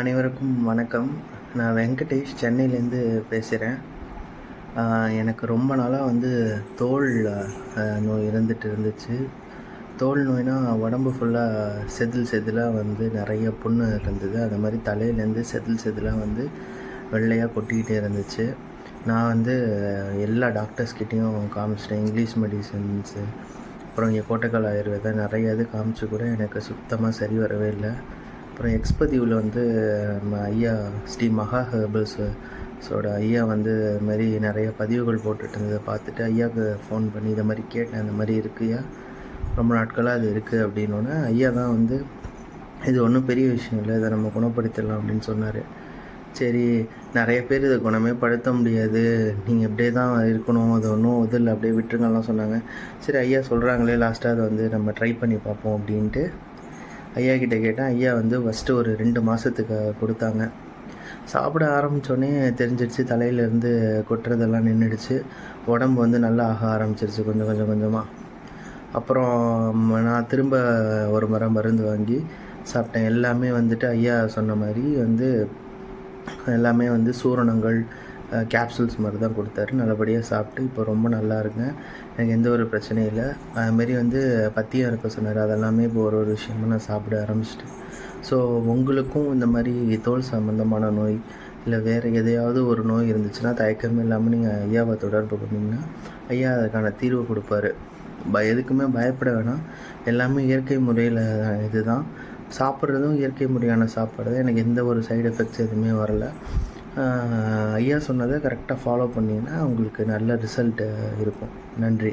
அனைவருக்கும் வணக்கம். நான் வெங்கடேஷ் சென்னையிலேருந்து பேசுகிறேன் எனக்கு ரொம்ப நாளாக வந்து தோல் நோய் இருந்துட்டு இருந்துச்சு. தோல் நோய்னா உடம்பு ஃபுல்லாக செதில் செதிலாக வந்து நிறைய புண்ணு இருந்தது. அது மாதிரி தலையிலேருந்து செதில் செதிலாக வந்து வெள்ளையாக கொட்டிக்கிட்டே இருந்துச்சு. நான் வந்து எல்லா டாக்டர்ஸ்கிட்டேயும் காமிச்சிட்டேன். இங்கிலீஷ் மெடிசன்ஸு அப்புறம் இங்கே கோட்டக்கால் ஆயுர்வேதா நிறைய இது காமிச்சு கூட எனக்கு சுத்தமாக சரி வரவே இல்லை. அப்புறம் எக்ஸ்பதிவில் வந்து நம்ம ஐயா ஸ்ரீ மகா ஹெர்பல்ஸ் ஸோட ஐயா வந்து இது மாதிரி நிறைய பதிவுகள் போட்டுட்டு இருந்ததை பார்த்துட்டு ஐயாவுக்கு ஃபோன் பண்ணி இதை மாதிரி கேட்டேன் இந்த மாதிரி இருக்குயா? ரொம்ப நாட்களாக அது இருக்குது அப்படின்னோடனே ஐயா தான் வந்து இது ஒன்றும் பெரிய விஷயம் இல்லை இதை நம்ம குணப்படுத்திடலாம் அப்படின்னு சொன்னார். சரி நிறைய பேர் இதை குணமே படுத்த முடியாது நீங்கள் இப்படியே தான் இருக்கணும் அது ஒன்றும் இது இல்லை அப்படியே விட்டுருங்கலாம் சொன்னாங்க. சரி ஐயா சொல்கிறாங்களே லாஸ்ட்டாக அதை வந்து நம்ம ட்ரை பண்ணி பார்ப்போம் அப்படின்ட்டு. ஐயா கிட்ட கேட்டேன் ஐயா வந்து ஃபஸ்ட்டு ஒரு ரெண்டு மாதத்துக்கு கொடுத்தாங்க. சாப்பிட ஆரம்பித்தோடனே தெரிஞ்சிடுச்சு தலையிலேருந்து கொட்டுறதெல்லாம் நின்றுடுச்சு உடம்பு வந்து நல்லா ஆக ஆரம்பிச்சிருச்சு கொஞ்சம் கொஞ்சம் கொஞ்சமாக அப்புறம் நான் திரும்ப ஒரு முறை மருந்து வாங்கி சாப்பிட்டேன். எல்லாமே வந்துட்டு ஐயா சொன்ன மாதிரி வந்து எல்லாமே வந்து சூரணங்கள் கேப்சூல்ஸ் மாதிரி தான் கொடுத்தாரு. நல்லபடியாக சாப்பிட்டு இப்போ ரொம்ப நல்லா இருக்கேன் எனக்கு எந்த ஒரு பிரச்சனையும் இல்லை. அதுமாரி வந்து பத்தியம் இருக்க சொன்னார். அதெல்லாமே இப்போ ஒரு ஒரு விஷயமா நான் சாப்பிட ஆரம்பிச்சிட்டேன். ஸோ உங்களுக்கும் இந்த மாதிரி தோல் சம்மந்தமான நோய் இல்லை வேறு எதையாவது ஒரு நோய் இருந்துச்சுன்னா தயக்கமே இல்லாமல் நீங்கள் ஐயாவை தொடர்பு பண்ணிங்கன்னா ஐயா அதுக்கான தீர்வு கொடுப்பாரு. ப எதுக்குமே பயப்பட வேணாம். எல்லாமே இயற்கை முறையில் இதுதான். சாப்பிட்றதும் இயற்கை முறையான சாப்பாடு தான் எனக்கு எந்த ஒரு சைடு எஃபெக்ட்ஸ் எதுவுமே வரல. ஐயா சொன்னதை கரெக்டாக ஃபாலோ பண்ணிங்கன்னா உங்களுக்கு நல்ல ரிசல்ட்டு இருக்கும். நன்றி.